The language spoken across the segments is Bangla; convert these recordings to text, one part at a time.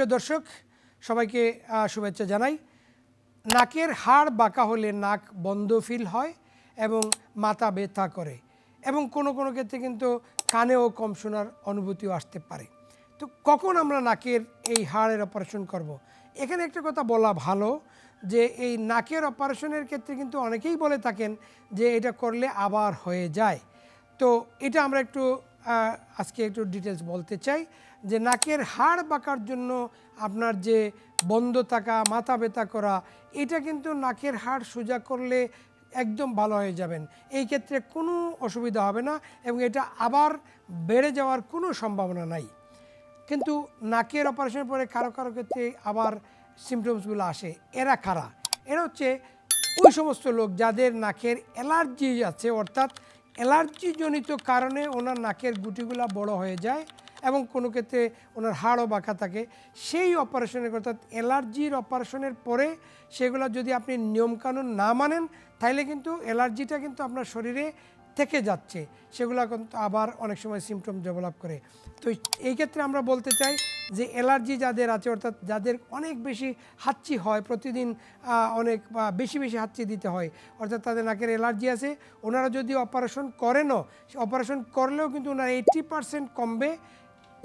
সুপ্রিয় দর্শক, সবাইকে শুভেচ্ছা জানাই। নাকের হাড় বাঁকা হলে নাক বন্ধ ফিল হয় এবং মাথা ব্যথা করে এবং কোনো কোনো ক্ষেত্রে কিন্তু কানেও কম শোনার অনুভূতিও আসতে পারে। তো কখন আমরা নাকের এই হাড়ের অপারেশন করব। এখানে একটা কথা বলা ভালো যে এই নাকের অপারেশনের ক্ষেত্রে কিন্তু অনেকেই বলে থাকেন যে এটা করলে আবার হয়ে যায়। তো এটা আমরা একটু আজকে একটু ডিটেলস বলতে চাই যে নাকের হাড় বাঁকার জন্য আপনার যে বন্ধ থাকা, মাথা ব্যথা করা, এটা কিন্তু নাকের হাড় সোজা করলে একদম ভালো হয়ে যাবেন। এই ক্ষেত্রে কোনো অসুবিধা হবে না এবং এটা আবার বেড়ে যাওয়ার কোনো সম্ভাবনা নাই। কিন্তু নাকের অপারেশনের পরে কারও কারও ক্ষেত্রে আবার সিমটমসগুলো আসে। এরা কারা? এরা হচ্ছে ওই সমস্ত লোক যাদের নাকের অ্যালার্জি আছে, অর্থাৎ অ্যালার্জিজনিত কারণে ওনার নাকের গুটিগুলা বড় হয়ে যায় এবং কোনো ক্ষেত্রে ওনার হাড়ও বাঁকা থাকে। সেই অপারেশনের অর্থাৎ অ্যালার্জির অপারেশনের পরে সেগুলো যদি আপনি নিয়মকানুন না মানেন তাহলে কিন্তু অ্যালার্জিটা কিন্তু আপনার শরীরে থেকে যাচ্ছে, সেগুলো কিন্তু আবার অনেক সময় সিমটম ডেভেলপ করে। তো এই ক্ষেত্রে আমরা বলতে চাই যে অ্যালার্জি যাদের আছে, অর্থাৎ যাদের অনেক বেশি হাঁচি হয়, প্রতিদিন অনেক বেশি বেশি হাঁচি দিতে হয়, অর্থাৎ তাদের নাকের অ্যালার্জি আছে, ওনারা যদি অপারেশন করেনও অপারেশন করলেও কিন্তু ওনারা এইটি পার্সেন্ট কমবে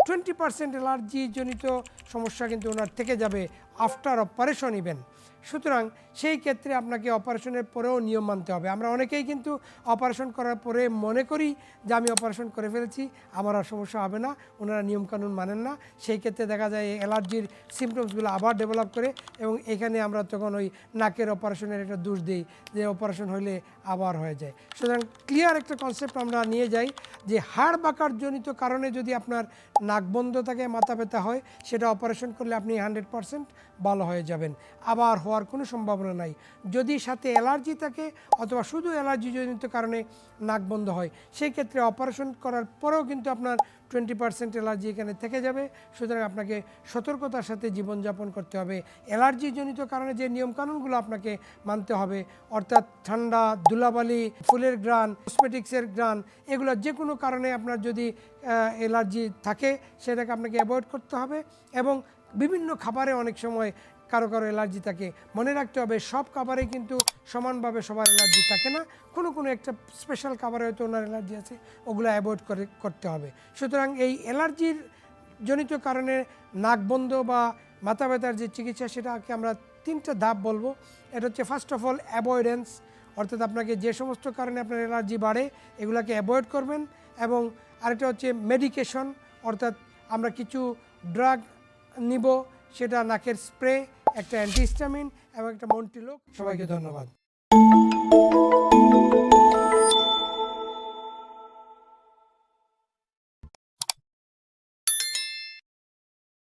টোয়েন্টি পার্সেন্ট অ্যালার্জিজনিত সমস্যা কিন্তু ওনার থেকে যাবে আফটার অপারেশন ইভেন সুতরাং সেই ক্ষেত্রে আপনাকে অপারেশনের পরেও নিয়ম মানতে হবে। আমরা অনেকেই কিন্তু অপারেশন করার পরে মনে করি যে আমি অপারেশন করে ফেলেছি, আমার আর সমস্যা হবে না, ওনারা নিয়মকানুন মানেন না। সেই ক্ষেত্রে দেখা যায় অ্যালার্জির সিমটমসগুলো আবার ডেভেলপ করে এবং এখানে আমরা তখন ওই নাকের অপারেশনের একটা দোষ দিই যে অপারেশন হলে আবার হয়ে যায়। সুতরাং ক্লিয়ার একটা কনসেপ্ট আমরা নিয়ে যাই যে হাড় বাঁকার জনিত কারণে যদি আপনার নাক বন্ধ থাকে মাথা ব্যথা হয়, সেটা অপারেশন করলে আপনি হান্ড্রেড পারসেন্ট ভালো হয়ে যাবেন। আবার হওয়ার কোনো সম্ভাবনা নাই। যদি সাথে অ্যালার্জি থাকে অথবা শুধু অ্যালার্জিজনিত কারণে নাক বন্ধ হয় সেই ক্ষেত্রে অপারেশন করার পরেও কিন্তু আপনার টোয়েন্টি পার্সেন্ট অ্যালার্জি এখানে থেকে যাবে। সুতরাং আপনাকে সতর্কতার সাথে জীবনযাপন করতে হবে। অ্যালার্জিজনিত কারণে যে নিয়মকানুনগুলো আপনাকে মানতে হবে, অর্থাৎ ঠান্ডা, ধুলাবালি, ফুলের গ্রান কসমেটিক্সের গ্রান এগুলো যে কোনো কারণে আপনার যদি অ্যালার্জি থাকে, সেটাকে আপনাকে অ্যাভয়েড করতে হবে। এবং বিভিন্ন খাবারে অনেক সময় কারও কারও অ্যালার্জি থাকে। মনে রাখতে হবে, সব খাবারে কিন্তু সমানভাবে সবার অ্যালার্জি থাকে না। কোনো কোনো একটা স্পেশাল খাবারে হয়তো ওনার অ্যালার্জি আছে, ওগুলো অ্যাভয়েড করে, করতে হবে। সুতরাং এই অ্যালার্জির জনিত কারণে নাক বন্ধ বা মাথা ব্যথার যে চিকিৎসা, সেটাকে আমরা তিনটা ধাপ বলব। এটা হচ্ছে ফার্স্ট অফ অল অ্যাভয়েডেন্স অর্থাৎ আপনাকে যে সমস্ত কারণে আপনার অ্যালার্জি বাড়ে, এগুলাকে অ্যাভয়েড করবেন। এবং আরেকটা হচ্ছে মেডিকেশন অর্থাৎ আমরা কিছু ড্রাগ নিব সেটা নাকের স্প্রে একটা অ্যান্টিস্টামিন এবং একটা মন্টিলোক সবাইকে ধন্যবাদ।